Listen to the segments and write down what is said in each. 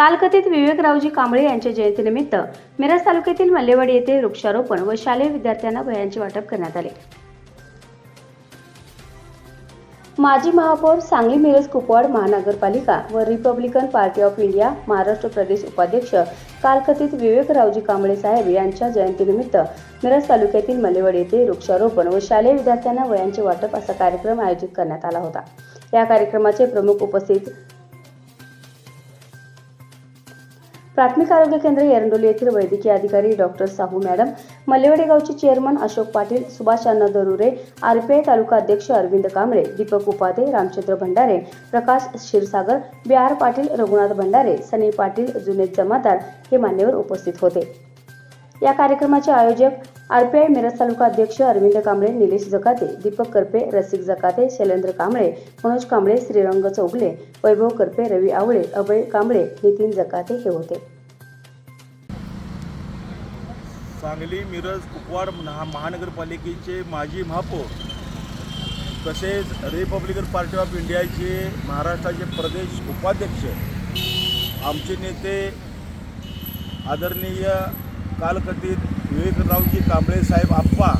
कालकथित विवेकरावजी कांबळे यांच्या जयंतीनिमित्त मिरज तालुक्यातील मल्लेवाडी येथे वृक्षारोपण व शालेय विद्यार्थ्यांना वयांचे वाटप करण्यात आले. माजी महापौर सांगली मिरज कुपवाड महानगरपालिका व Republican Party of India Maharashtra प्रदेश उपाध्यक्ष कालकथित विवेकरावजी कांबळे साहेब यांच्या जयंतीनिमित्त मिरज तालुक्यातील मलेवाडी येथे वृक्षारोपण व शालेय विद्यार्थ्यांना वयांचे वाटप असा कार्यक्रम आयोजित करण्यात आला होता. या कार्यक्रमाचे प्रमुख उपस्थित प्राथमिक आरोग्य केंद्र एरंडोली येथील वैद्यकीय अधिकारी डॉक्टर साहू मॅडम मल्लेवडे गावचे चेअरमन अशोक पाटील सुभाष अण्णा दरुरे आरपीआय तालुका अध्यक्ष अरविंद कांबळे दीपक उपाधे रामचंद्र भंडारे प्रकाश क्षीरसागर बी आर पाटील रघुनाथ भंडारे सनी पाटील जुनेद जमादार हे मान्यवर उपस्थित होते. या कार्यक्रमाचे आयोजक आरपीआय मिरज तालुका अध्यक्ष अरविंद कांबळे निलेश जकाते दीपक करपे रसिक जकाते शैलेंद्र कांबळे मनोज कांबळे श्रीरंग चौगले वैभव करपे रवी आवळे अभय कांबळे नितीन जकाते हे होते. सांगली मिरज कुपवाड महा महानगरपालिकेचे माजी महापौर तसेच रिपब्लिकन पार्टी ऑफ इंडियाचे महाराष्ट्राचे प्रदेश उपाध्यक्ष आमचे नेते आदरणीय कालकथित विवेकरावजी कांबळे साहेब आप्पा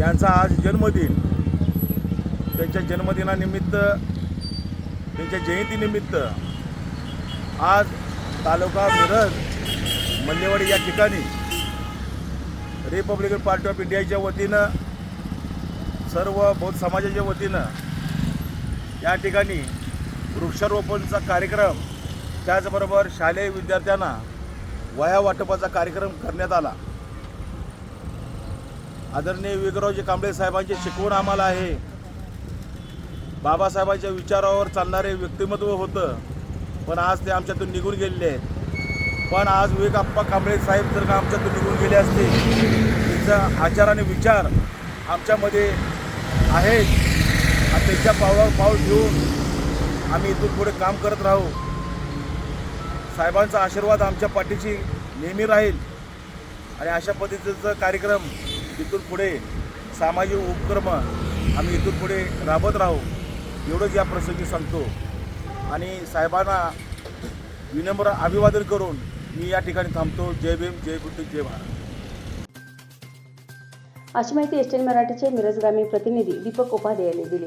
यांचा आज जन्मदिन. त्यांच्या जन्मदिनानिमित्त त्यांच्या जयंतीनिमित्त आज तालुका मिरज मल्लेवाडी या ठिकाणी रिपब्लिकन पार्टी ऑफ इंडियाच्या वतीनं सर्व बौद्ध समाजाच्या वतीनं या ठिकाणी वृक्षारोपणचा कार्यक्रम त्याचबरोबर शालेय विद्यार्थ्यांना वया वाटपाचा कार्यक्रम करण्यात आला. आदरणीय विवेकरावजी कांबळे साहेबांची शिकवण आम्हाला आहे. बाबासाहेबांच्या विचारावर चालणारे व्यक्तिमत्व होतं पण आज ते आमच्यातून निघून गेलेले आहेत. पण आज विवेक आप्पा कांबळे साहेब जर का आमच्यातून निघून गेले असते त्यांचा आचार आणि विचार आमच्यामध्ये आहेत. आणि त्यांच्या पावलावर पाऊल घेऊन आम्ही इथून पुढे काम करत राहू. साहेबांचा आशीर्वाद आमच्या पाठीशी नेहमी राहील. आणि अशा पद्धतीचा कार्यक्रम इथून पुढे सामाजिक उपक्रम आम्ही इथून पुढे राबत राहू एवढंच या प्रसंगी सांगतो. आणि साहेबांना विनम्र अभिवादन करून मी या ठिकाणी थांबतो. जय भीम जय बुद्ध जय भारत. अशी माहिती एस मराठीचे मिरज ग्रामीण प्रतिनिधी दीपक उपाध्याय यांनी दिली.